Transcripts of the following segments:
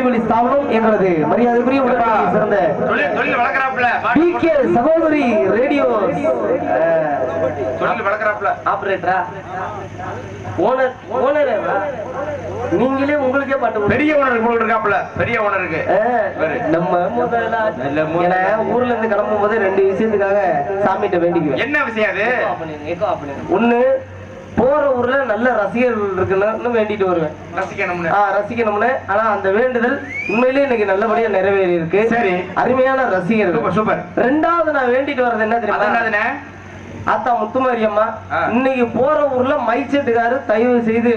ஒளிவெளி ஸ்தாபனம் எங்களது மரியாதைக்குரிய உடனடியை சிறந்த பி கே சகோதரி ரேடியோ ஆபரேட்டரா? ஓனர் ஓனர் நீங்களே உங்களுக்கே பாட்டு. பெரிய ஓனர் பெரிய ஓனருக்கு. நம்ம முதல்ல ஊர்ல இருந்து கிளம்பும் போது ரெண்டு விஷயத்துக்காக சாமிகிட்ட வேண்டிக்குவேன். என்ன விஷயம் அது? ஒண்ணு போற ஊர்ல நல்ல ரசிகர்கள் இருக்குன்னு வேண்டிட்டு வருவேன். ரசிக்கணும்னு ஆ, ரசிக்கணும்னு ஆனா அந்த வேண்டுதல் உண்மையிலேயே இன்னைக்கு நல்லபடியா நிறைவேறி இருக்கு சரி. அருமையான ரசிகர்கள். சூப்பர் ரெண்டாவது நான் வேண்டிட்டு வர்றது என்ன தெரியுமா? ஆத்தா முத்துமாரியம்மா. இன்னைக்கு போற ஊர்ல மைச்செட்டுக்காரு தயவு செய்து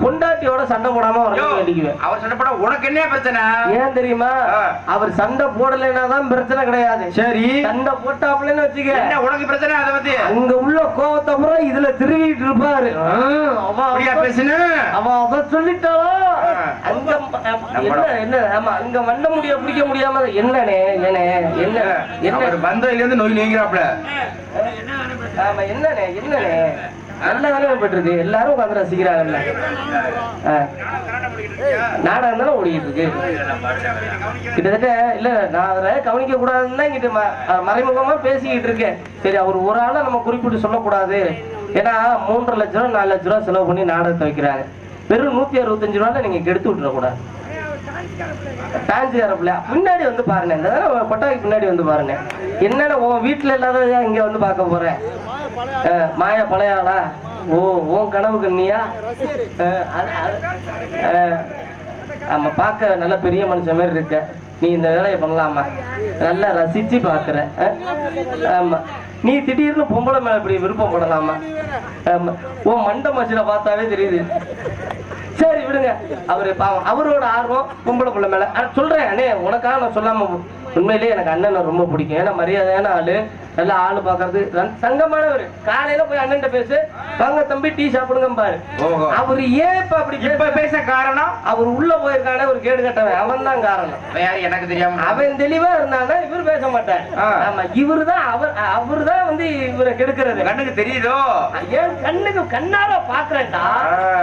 பொண்டாட்டியோட சண்டை போடாம வேண்டிக்குவேன் அவர் சொன்னப்பட உனக்கு என்ன பிரச்சனை? ஏன் தெரியுமா. அவர் சண்டை போடலைன்னா தான் பிரச்சனை கிடையாது. சரி. சண்டை போட்டாப்லன்னு வச்சுக்க. என்ன உனக்கு பிரச்சனை அதை பத்தி? அங்க உள்ள கோவத்தை பூரா இதுல திருவிட்டு இருப்பாரு. அவ அப்படியா அவ- பேசுன? அவ அத சொல்லிட்டாளோ. அங்க என்ன என்ன ஆமா அங்க மண்ட முடிய பிடிக்க முடியாம என்னனே என்ன என்ன அவர் வந்ததுல இருந்து நோய் நீங்கிறாப்புல. ஆமா என்னண்ணே என்னண்ணே? நல்ல தானே போயிட்டு எல்லாரும் உட்காந்து ரசிக்கிறாங்கல்ல. நாடகம் தானே ஓடிக்கிட்டு இருக்கு. கிட்டத்தட்ட இல்ல நான் அதை கவனிக்க கூடாதுன்னு தான் ம- மறைமுகமா பேசிக்கிட்டு இருக்கேன். சரி அவர் ஒரு ஆளை நம்ம குறிப்பிட்டு சொல்லக்கூடாது. ஏன்னா மூன்றரை லட்ச ரூபா நாலு லட்ச ரூபா செலவு பண்ணி நாடகத்தை வைக்கிறாங்க. வெறும் நூத்தி அறுபத்தஞ்சு ரூபால நீங்க கெடுத்து விட்டுறக்கூடாது. டான்ஸ் ஏறப்பில்ல பின்னாடி வந்து பாருங்க. இந்த தடவை கொட்டாய்க்கு முன்னாடி வந்து பாருங்க. என்னென்ன உன் வீட்டில் இல்லாத இங்க வந்து பார்க்க போறேன். மாயா பழையாளா? ஓ உன் கனவு கண்ணியா ஆமாம் பார்க்க நல்ல பெரிய மனுஷன் மாதிரி இருக்க. நீ இந்த வேலையை பண்ணலாமா? நல்லா ரசிச்சு பாக்குற அஹ்? ஆமா. நீ திடீர்னு பொம்பளை மேல இப்படி விருப்பம் படலாமா ஆமா. உன் மண்ட மச்சில பார்த்தாவே தெரியுது. சரி விடுங்க. அவரு பாவம். அவரோட ஆர்வம் பொம்பளை பிள்ளை மேல. சொல்றேன் அண்ணே உனக்காக நான் சொல்லாம உண்மையிலேயே எனக்கு அண்ணனை ரொம்ப பிடிக்கும். ஏன்னா மரியாதையான ஆளு. நல்ல ஆளு பாக்குறது. தங்கமானவர் காலையில போய் அண்ணன் பேசு. வாங்க தம்பி டீ சாப்பிடுங்க பாரு. அவரு ஏன் இப்ப அப்படி இப்ப பேச காரணம்? அவர் உள்ள போயிருக்கானே ஒரு கேடு கட்டவன். அவன் தான் காரணம் யாரு எனக்கு தெரியாம அவன் தெளிவா இருந்தானா இவர் பேச மாட்டார். ஆமா இவரு தான் அவர் அவரு தான் வந்து இவரை கெடுக்கிறது. கண்ணுக்கு தெரியுதோ? என் கண்ணுக்கு கண்ணார பாக்குறேன்டா.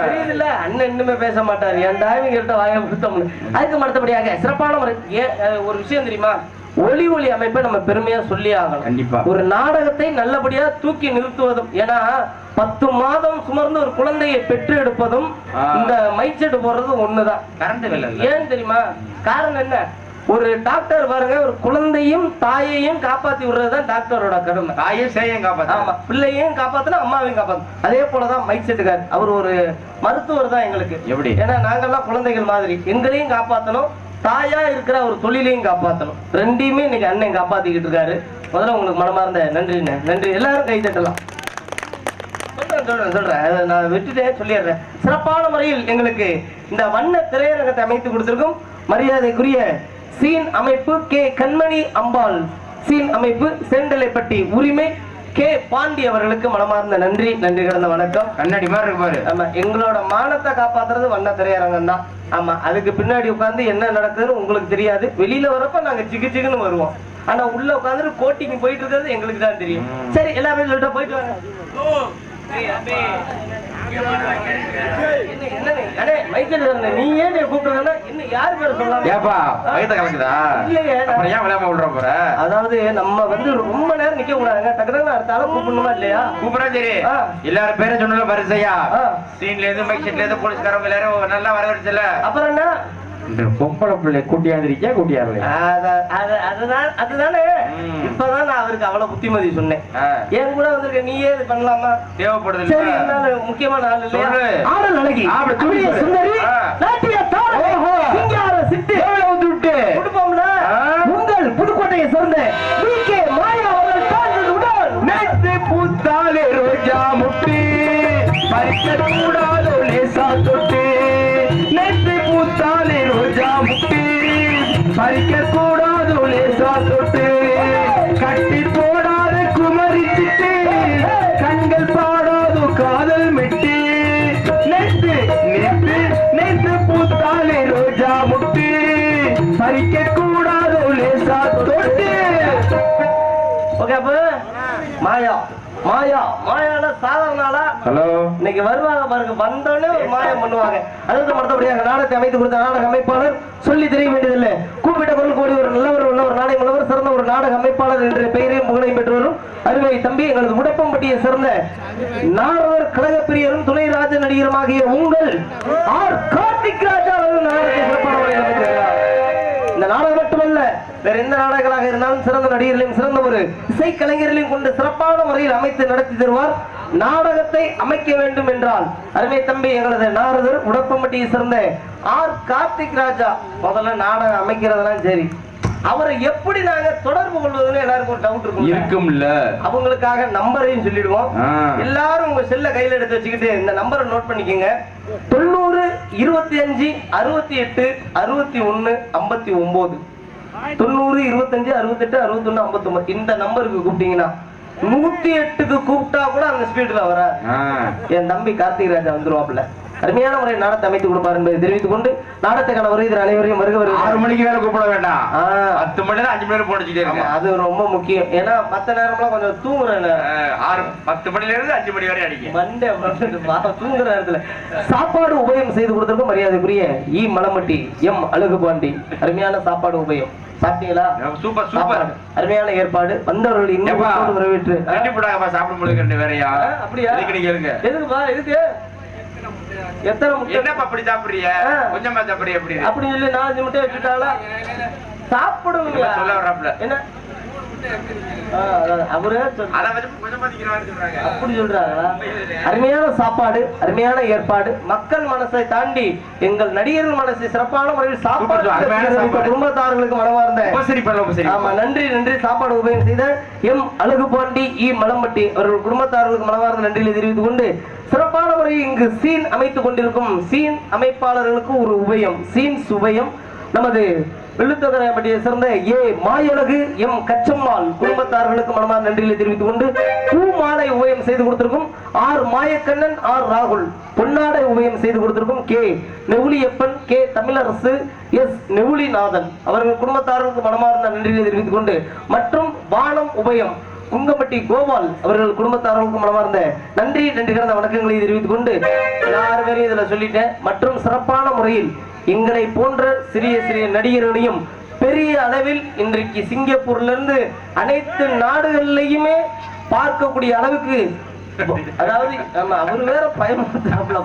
தெரியுதுல்ல? அண்ணன் இன்னுமே பேச மாட்டாரு. ஏன்டா இவங்க கிட்ட வாய கொடுத்தோம்னு. அதுக்கு மறுத்தபடியாக சிறப்பான ஒரு விஷயம் தெரியுமா? ஒளி ஒளி அமைப்பை நம்ம பெருமையா சொல்லி ஆகணும். கண்டிப்பா. ஒரு நாடகத்தை நல்லபடியா தூக்கி நிறுத்துவதும் ஏன்னா பத்து மாதம் சுமர்ந்து ஒரு குழந்தையை பெற்று எடுப்பதும். இந்த மைச்செட்டு போடுறதும் ஒண்ணுதான். கரண்ட் பில் இல்ல. ஏன் தெரியுமா? காரணம் என்ன? ஒரு டாக்டர் பாருங்க ஒரு குழந்தையும் தாயையும் காப்பாத்தி விடுறதுதான் டாக்டரோட கடமை. தாயும் சேயம் ஆமா. காப்பாத்தா பிள்ளையும் காப்பாத்தணும் அம்மாவையும் காப்பாத்தணும் அதே போலதான் மைக் செட்டுக்கார் அவர் ஒரு மருத்துவர் தான் எங்களுக்கு. எப்படி? ஏன்னா நாங்கெல்லாம் குழந்தைகள் மாதிரி. எங்களையும் காப்பாத்தணும். தாயா இருக்கிற ஒரு தொழிலையும் காப்பாற்றணும் ரெண்டையுமே இன்னைக்கு அண்ணன் காப்பாத்திக்கிட்டு இருக்காரு. முதல்ல உங்களுக்கு மனமார்ந்த நன்றிண்ணே நன்றி. எல்லாரும் கை தட்டலாம். சொல்றேன் சொல்றேன் சொல்றேன். நான் விட்டுட்டேன் சொல்லிடுறேன். சிறப்பான முறையில் எங்களுக்கு இந்த வண்ண திரையரங்கத்தை அமைத்து கொடுத்திருக்கும் மரியாதைக்குரிய சீன் அமைப்பு கே. கண்மணி அம்பாள். சீன் அமைப்பு செண்டலைப்பட்டி உரிமை கே பாண்டி அவர்களுக்கு மனமார்ந்த நன்றி நன்றி கடந்த வணக்கம். கண்ணாடி மாதிரி இருக்கு பாரு. ஆமா எங்களோட மானத்தை காப்பாத்துறது வண்ண திரையரங்கம் தான். ஆமா அதுக்கு பின்னாடி உட்கார்ந்து என்ன நடக்குதுன்னு உங்களுக்கு தெரியாது. வெளியில வரப்ப நாங்க சிக்கு சிக்குன்னு வருவோம். ஆனா உள்ள உட்கார்ந்து கோட்டிங் போயிட்டு இருக்கிறது எங்களுக்கு தான் தெரியும். சரி எல்லாமே சொல்லிட்டு போயிட்டு வாங்க. நீ ஏன் என்னை கூப்பிடுறேன்னா, இன்னும் யார் பேரை சொல்லாம? ஏப்பா வயித்த கலக்குதா? இல்லையே, நான்- அப்புறம் ஏன் விளையாம விடுற போற? அதாவது நம்ம வந்து ரொம்ப நேரம் நிக்க கூடாதுங்க. டக்கு டக்குனு அடுத்த ஆளை கூப்பிடணுமா இல்லையா? கூப்பிடா சரி. எல்லாரும் பேரும் சொன்னல வரிசையா. சீன்ல இருந்து மைக் செட்ல இருந்து போலீஸ்காரங்க எல்லாரும் நல்லா வரவழைச்சல அப்புறம் என்ன? இந்த பொம்பளை பிள்ளை கூட்டியாந்திருக்கியா அத- அதுதான். இப்பதான் நான் அவருக்கு அவ்வளவு புத்திமதி சொன்னேன். என் கூட வந்திருக்க நீயே இது பண்ணலாமா தேவைப்படுது சரி இருந்தாலும் முக்கியமான ஆள் இல்லையா. ஆடல் அழகி. சுந்தரி. நாட்டிய தாரகை. சிங்கார சிட்டு வந்து விட்டு லேசா தொட்டு கட்டி போடாத குமரி சிட்டு. கண்கள் பாடாதோ காதல் மிட்டி. நேற்று நேற்று நேற்று பூத்தாலே ரோஜா முட்டி. பறிக்க கூடாதோ லேசா தொட்டு. ஓகே மாயா மாயா மாயால சாதாரண ஆளா ஹலோ. இன்னைக்கு வருவாங்க பாருங்க வந்தோடனே ஒரு மாயம் பண்ணுவாங்க. அதுக்கு மறுத்தபடியாக நாடகத்தை அமைத்து கொடுத்த நாடக அமைப்பாளர் சொல்லி தெரிய வேண்டியதில்லை. கூப்பிட்ட குரல் கோடி ஒரு நல்லவர் உள்ள ஒரு நாடகம் உள்ளவர் சிறந்த ஒரு நாடக அமைப்பாளர் என்ற பெயரையும் புகழையும் பெற்றவரும் அருமை தம்பி எங்களது உடப்பம்பட்டியை சிறந்த நாடகர் கழக பிரியரும் துணை ராஜ நடிகருமாகிய உங்கள் ஆர் கார்த்திக் ராஜா அவர்கள் நாடகத்தை சிறப்பான இந்த நாடகம் மட்டுமல்ல வேற எந்த நாடகங்களாக இருந்தாலும் சிறந்த நடிகர்களையும் சிறந்த ஒரு இசை கலைஞர்களையும் கொண்டு சிறப்பான முறையில் அமைத்து நடத்தி தருவார். நாடகத்தை அமைக்க வேண்டும் என்றால் அருமை தம்பி எங்களது நாரதர் உடப்பம்பட்டியை சேர்ந்த ஆர். கார்த்திக் ராஜா முதல்ல நாடகம் அமைக்கிறதெல்லாம் சரி. அவரை எப்படி நாங்க தொடர்பு கொள்வதுன்னு எல்லாருக்கும் டவுட் இருக்கும் இருக்கும்ல. அவங்களுக்காக நம்பரையும் சொல்லிடுவோம். எல்லாரும் உங்க செல்ல கையில எடுத்து வச்சுக்கிட்டு இந்த நம்பரை நோட் பண்ணிக்கோங்க. தொண்ணூறு இருபத்தி அஞ்சு அறுபத்தி எட்டு அறுபத்தி ஒண்ணு ஐம்பத்தி ஒன்பது தொண்ணூறு இருபத்தஞ்சு அறுபத்தெட்டு அறுபத்தொன்னு ஐம்பத்தொன்பது இந்த நம்பருக்கு கூப்பிட்டீங்கன்னா நூத்தி எட்டுக்கு கூப்பிட்டா கூட அந்த ஸ்பீட்ல வர. என் தம்பி கார்த்திக் ராஜா வந்துருவாப்ல அருமையான முறை நாடத்தை அமைத்து கொடுப்பார் என்பதை தெரிவித்துக் கொண்டு நாடத்துக்கான வருகிற அனைவரையும் வருக வருக. ஆறு மணிக்கு வேலை கூப்பிட வேண்டாம். பத்து மணி நேரம் அஞ்சு மணி நேரம் போட்டுச்சுட்டே இருக்கு அது ரொம்ப முக்கியம். ஏன்னா மத்த நேரம்லாம் கொஞ்சம் தூங்குற ஆறு பத்து மணில இருந்து அஞ்சு மணி வரை அடிக்கும் மண்டே தூங்குற நேரத்துல. சாப்பாடு உபயம் செய்து கொடுத்திருக்கும் மரியாதைக்குரிய ஈ மலமட்டி எம். அழகு பாண்டி அருமையான சாப்பாடு உபயம். சாப்பிட்டீங்களா? Super super. சாப்பாடு. அருமையான ஏற்பாடு. வந்தவர்கள் இன்னும் வரவேற்று. ஆ? கட்டி போடாங்கப்பா சாப்பிட முடியும் ரெண்டு வேறையா? ஆ, அப்படியா? எதுக்குப்பா எதுக்கு? எத்தனை முட்டை? என்னப்பா அப்படி சாப்பிடுறீங்க? ஆ. கொஞ்சமா சாப்பிடுறீங்க எப்படி? அப்படின்னு சொல்லி நாலஞ்சு முட்டை வச்சுட்டாளா சாப்பிடுவீங்களா? சொல்ல வர்றாப்புல. என்ன? அவரே சொல்றாங்க. அப்படி சொல்றாங்களா அருமையான சாப்பாடு அருமையான ஏற்பாடு. மக்கள் மனசை தாண்டி எங்கள் நடிகர்கள் மனசை சிறப்பான முறையில் சாப்பாடு. குடும்பத்தார்களுக்கு மனமார்ந்த ஆமா நன்றி நன்றி. சாப்பாடு உபயோகம் செய்த எம் அழகு பாண்டி இ மலம்பட்டி அவர்கள் குடும்பத்தார்களுக்கு மனமார்ந்த நன்றிகளை தெரிவித்துக் கொண்டு சிறப்பான முறையில் இங்கு சீன் அமைத்துக் கொண்டிருக்கும் சீன் அமைப்பாளர்களுக்கு ஒரு உபயம் சீன் சுபயம். நமது வெள்ளுத்தொகரைப்பட்டியை சேர்ந்த ஏ. மாயழகு எம். கச்சம்மாள் குடும்பத்தார்களுக்கு மனமான நன்றிகளை தெரிவித்துக் கொண்டு பூ மாலை உபயம் செய்து கொடுத்திருக்கும் ஆர். மாயக்கண்ணன் ஆர். ராகுல் பொன்னாடை உபயம் செய்து கொடுத்திருக்கும் K. Neviliappan K. Tamilarasu S. Nevilinathan அவர்கள் குடும்பத்தார்களுக்கு மனமார்ந்த நன்றிகளை தெரிவித்துக் கொண்டு மற்றும் வானம் உபயம் குங்கம்பட்டி கோபால் அவர்கள் குடும்பத்தார்களுக்கு மனமார்ந்த நன்றி நன்றி கடந்த வணக்கங்களை தெரிவித்துக் கொண்டு யார் பேரையும் இதுல சொல்லிட்டேன். மற்றும் சிறப்பான முறையில் எங்களை போன்ற சிறிய சிறிய நடிகர்களையும் பெரிய அளவில் இன்றைக்கு சிங்கப்பூர்ல இருந்து அனைத்து நாடுகள்லையுமே பார்க்கக்கூடிய அளவுக்கு அதாவது ஆமா, வேற பயமுறுத்தாப்புல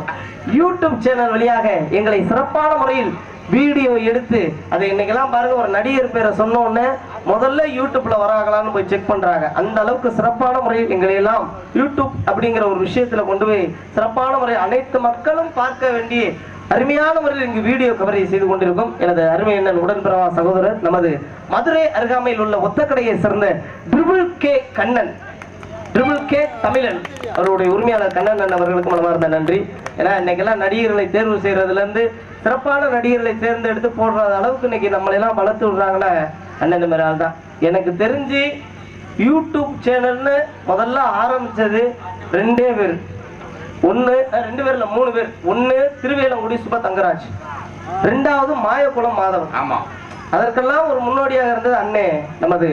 யூடியூப் சேனல் வழியாக எங்களை சிறப்பான முறையில் வீடியோ எடுத்து அதை இன்னைக்கெல்லாம் பாருங்க ஒரு நடிகர் பேரை சொன்ன உடனே முதல்ல யூடியூப்ல வராங்களான்னு போய் செக் பண்றாங்க. அந்த அளவுக்கு சிறப்பான முறையில் எங்களை எல்லாம் யூடியூப் அப்படிங்கிற ஒரு விஷயத்துல கொண்டு போய் சிறப்பான முறை அனைத்து மக்களும் பார்க்க வேண்டிய அருமையான முறையில் இங்கு வீடியோ கவரேஜ் செய்து கொண்டிருக்கும் எனது அருமை அண்ணன் உடன்பிறவா சகோதரர் நமது மதுரை அருகாமையில் உள்ள ஒத்தக்கடையை சேர்ந்த triple K Kannan. Triple K Tamilan அவருடைய உரிமையாளர் கண்ணன் அண்ணன் அவர்களுக்கு மனமார்ந்த நன்றி. ஏன்னா இன்னைக்கெல்லாம் நடிகர்களை தேர்வு செய்யறதுலேருந்து சிறப்பான நடிகர்களை தேர்ந்தெடுத்து போடுற அளவுக்கு இன்னைக்கு நம்மளை எல்லாம் வளர்த்து விடுறாங்கன்னா அண்ணன் மாதிரி ஆள் தான் எனக்கு தெரிஞ்சு யூடியூப் சேனல்னு முதல்ல ஆரம்பித்தது ரெண்டே பேர். அஹ், ரெண்டு பேர்ல மூணு பேர். ஒண்ணு திருவேலங்குடி சுப தங்கராஜ். ரெண்டாவது மாயக்குளம் மாதவன். ஆமா. அதற்கெல்லாம் ஒரு முன்னோடியாக இருந்தது அண்ணே நமது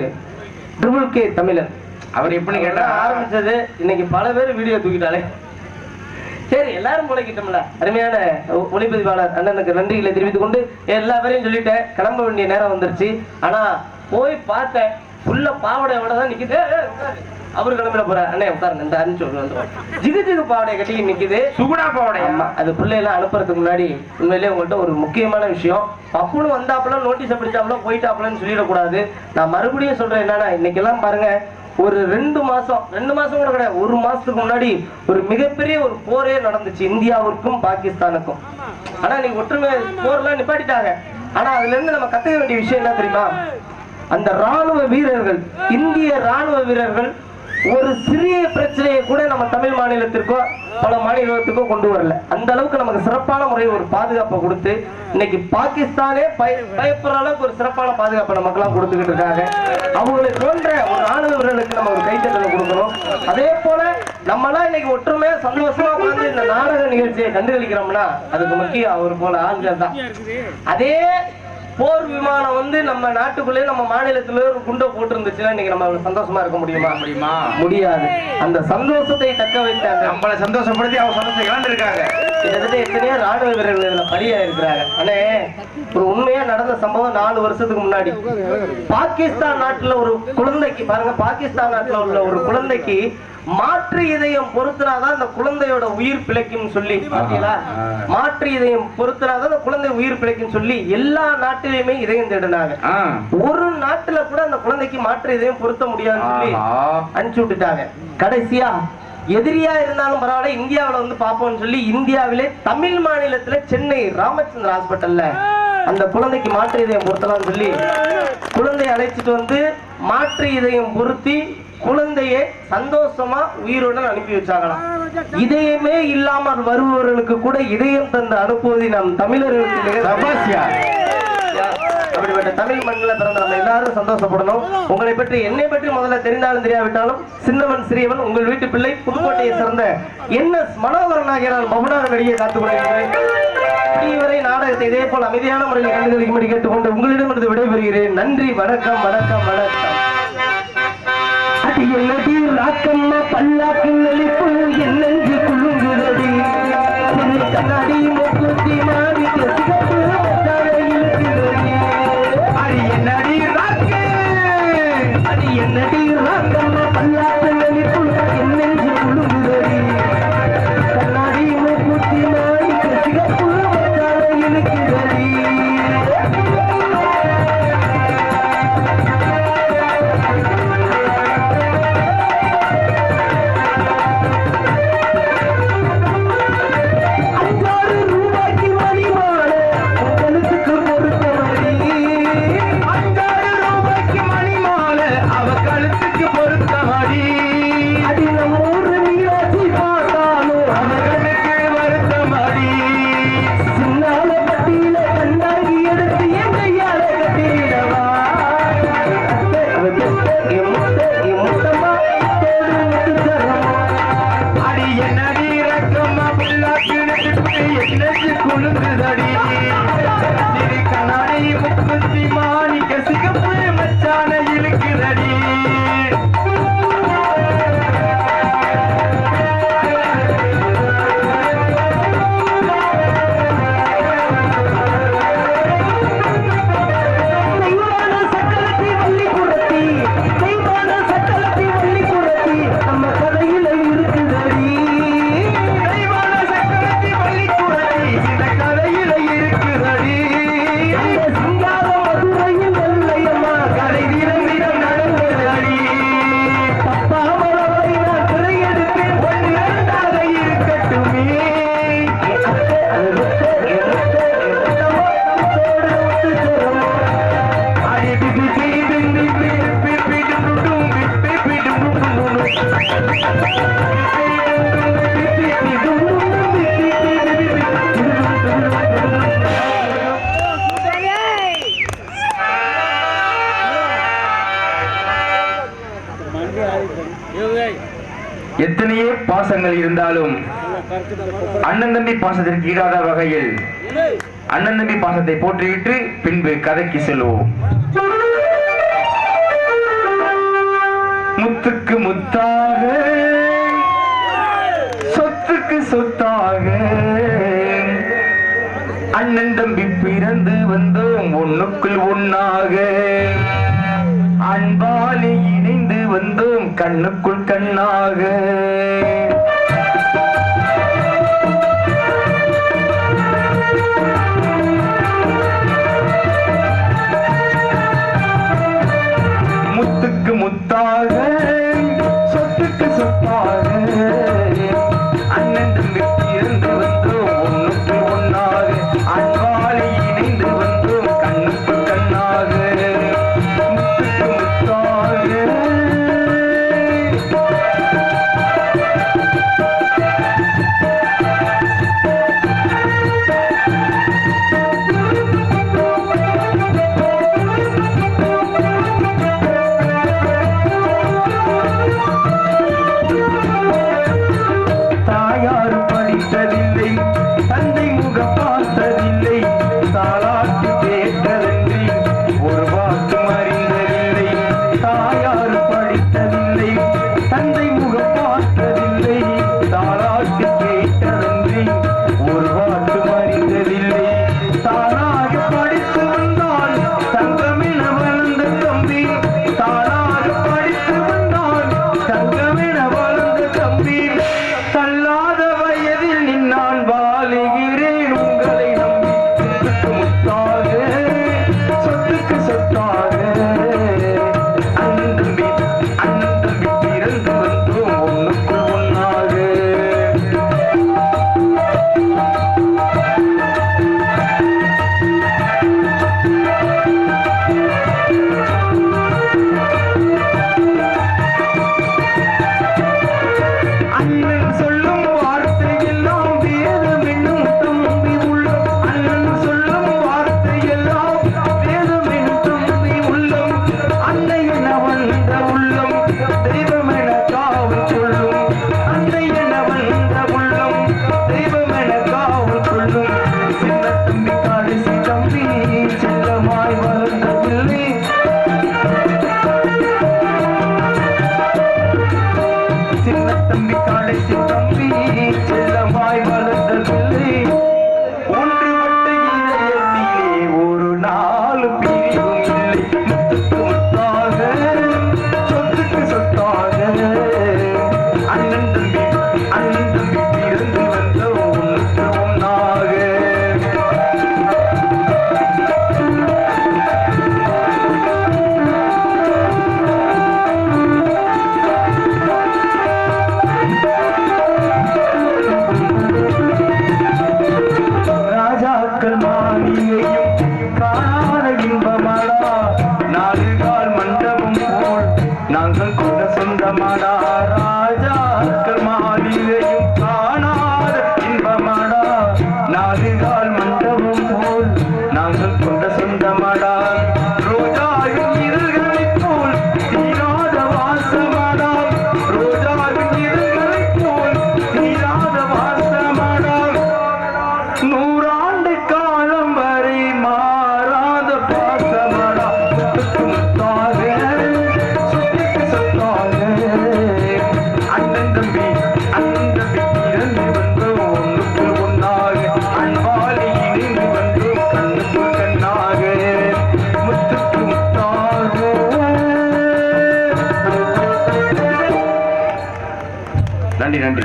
ட்ரிபிள் கே தமிழன் அவர் எப்படின்னு கேட்டா ஆரம்பிச்சது இன்னைக்கு பல பேர் வீடியோ தூக்கிட்டாலே. சரி எல்லாரும் முளைக்கிட்டோம்ல. அருமையான ஒளிப்பதிவாளர் அண்ணனுக்கு நன்றிகளை தெரிவித்துக் கொண்டு எல்லா பேரையும் சொல்லிட்டேன். கிளம்ப வேண்டிய நேரம் வந்துருச்சு. ஆனா போய் பார்த்தேன் உள்ள பாவடையோட தான் நிக்குது. அவரு கிளம்பிட போற அண்ணே இந்த அனுப்பிச்சு விட்டு வந்துருவோம் ஜிகு ஜிகு பாவடை கட்டி நிக்குது. சுகுணா பாவடையா ஆமா அது பிள்ளையெல்லாம் அனுப்புறதுக்கு முன்னாடி உண்மையிலேயே உங்கள்கிட்ட ஒரு முக்கியமான விஷயம். பப்புனு வந்தாப்புல நோட்டீஸ் பிடிச்சாப்புல போயிட்டாப்புலன்னு சொல்லிடக்கூடாது. நான் மறுபடியும் சொல்றேன் என்னன்னா இன்னைக்கெல்லாம் பாருங்க ஒரு ரெண்டு மாசம் ரெண்டு மாசம் கூட கிடையாது ஒரு மாசத்துக்கு முன்னாடி ஒரு மிகப்பெரிய ஒரு போரே நடந்துச்சு இந்தியாவிற்கும் பாகிஸ்தானுக்கும். ஆனா இன்னைக்கு ஒற்றுமை போர்லாம் நிப்பாட்டிட்டாங்க. ஆனா அதுல இருந்து நம்ம கத்துக்க வேண்டிய விஷயம் என்ன தெரியுமா? அந்த ராணுவ வீரர்கள் இந்திய ராணுவ வீரர்கள் ஒரு சிறிய பிரச்சனையை கூட நம்ம தமிழ் மாநிலத்திற்கோ பல மாநிலத்துக்கோ கொண்டு வரல. அந்த அளவுக்கு நமக்கு சிறப்பான முறையில் ஒரு பாதுகாப்பை கொடுத்து இன்னைக்கு பாகிஸ்தானே பயப்படுற அளவுக்கு ஒரு சிறப்பான பாதுகாப்பை நமக்கெல்லாம் கொடுத்துக்கிட்டு இருக்காங்க. அவங்களை போன்ற ஒரு ராணுவ வீரர்களுக்கு நம்ம ஒரு கைத்தட்டலை கொடுக்கணும். அதே போல நம்மலாம் இன்னைக்கு ஒற்றுமையா சந்தோஷமா உட்கார்ந்து இந்த நாடக நிகழ்ச்சியை கண்டுகளிக்கிறோம்னா அதுக்கு முக்கியம் அவர் போல ஆண்கள் தான். அதே போர் விமானம் வந்து நம்ம நாட்டுக்குள்ளே நம்ம மாநிலத்துல ஒரு குண்டை போட்டு இருந்துச்சுன்னா இன்னைக்கு நம்ம சந்தோஷமா இருக்க முடியுமா? முடியுமா? முடியாது. அந்த சந்தோஷத்தை தக்க வைத்தாங்க. நம்மள சந்தோஷப்படுத்தி அவங்க சந்தோஷம் இழந்திருக்காங்க. கிட்டத்தட்ட எத்தனையோ ராணுவ வீரர்கள் இதுல பலியா இருக்கிறாங்க அண்ணே ஒரு உண்மையா நடந்த சம்பவம் நாலு வருஷத்துக்கு முன்னாடி. பாகிஸ்தான் நாட்டுல ஒரு குழந்தைக்கு பாருங்க பாகிஸ்தான் நாட்டுல உள்ள ஒரு குழந்தைக்கு மாற்று இதயம் பொருத்தினாதான் அந்த குழந்தையோட உயிர் பிழைக்கும் சொல்லி பாத்தீங்களா. மாற்று இதயம் பொருத்தினாதான் அந்த குழந்தை உயிர் பிழைக்கும் சொல்லி எல்லா நாட்டிலையுமே இதயம் தேடினாங்க. ஒரு நாட்டுல கூட அந்த குழந்தைக்கு மாற்று இதயம் பொருத்த முடியாதுன்னு சொல்லி. அனுப்பிச்சு விட்டுட்டாங்க கடைசியா எதிரியா இருந்தாலும் பரவாயில்ல இந்தியாவுல வந்து பாப்போம்னு சொல்லி இந்தியாவிலே தமிழ் மாநிலத்துல சென்னை ராமச்சந்திர ஹாஸ்பிட்டல்ல அந்த குழந்தைக்கு மாற்று இதயம் பொருத்தலாம்னு சொல்லி குழந்தையை அழைச்சிட்டு வந்து மாற்று இதயம் பொருத்தி குழந்தையை சந்தோஷமா உயிருடன் அனுப்பி வச்சாங்களாம். இதயமே இல்லாமல் வருபவர்களுக்கு கூட இதயம் தந்து அனுப்புவதை நம் தமிழர்களுக்கு அப்படிப்பட்ட தமிழ் மண்ணில் பிறந்த நம்ம எல்லாரும் சந்தோஷப்படணும். உங்களை பற்றி என்னை பற்றி முதல்ல தெரிந்தாலும் தெரியாவிட்டாலும் சின்னவன் சிறியவன் உங்கள் வீட்டு பிள்ளை புதுக்கோட்டையை சேர்ந்த என்ன மனோகரன் ஆகிய நான் நடிகை காத்துக் கொள்கிறேன். நாடகத்தை இதே போல் அமைதியான முறையில் கண்டுகளிக்கும்படி கேட்டுக்கொண்டு உங்களிடமிருந்து விடைபெறுகிறேன். நன்றி வணக்கம் வணக்கம் வணக்கம். அடியல்லடி ராக்கம்மா பல்லாக்கு நெளிப்பு என் நெஞ்சு குலுங்குதடி சிறு கண்ணாடி எத்தனையோ பாசங்கள் இருந்தாலும் அண்ணன் தம்பி பாசத்திற்கு ஈடாத வகையில் அண்ணன் தம்பி பாசத்தை போற்றிவிட்டு பின்பு கதைக்கு செல்வோம். முத்துக்கு முத்தாக சொத்துக்கு சொத்தாக. அண்ணன் தம்பி பிறந்து வந்தோம் ஒண்ணுக்குள் ஒன்னாக அன்பாலே இணைந்து வந்தோம் கண்ணுக்குள் கண்ணாக. I. நன்றி நன்றி.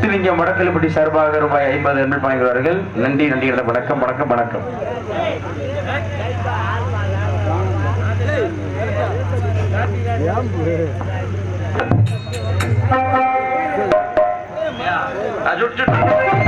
திருவிங்க சார்பாக ரூபாய் ஐம்பது எம்எல் வாங்குகிறார்கள் நன்றி நன்றி வணக்கம் வணக்கம் வணக்கம். அஜுட்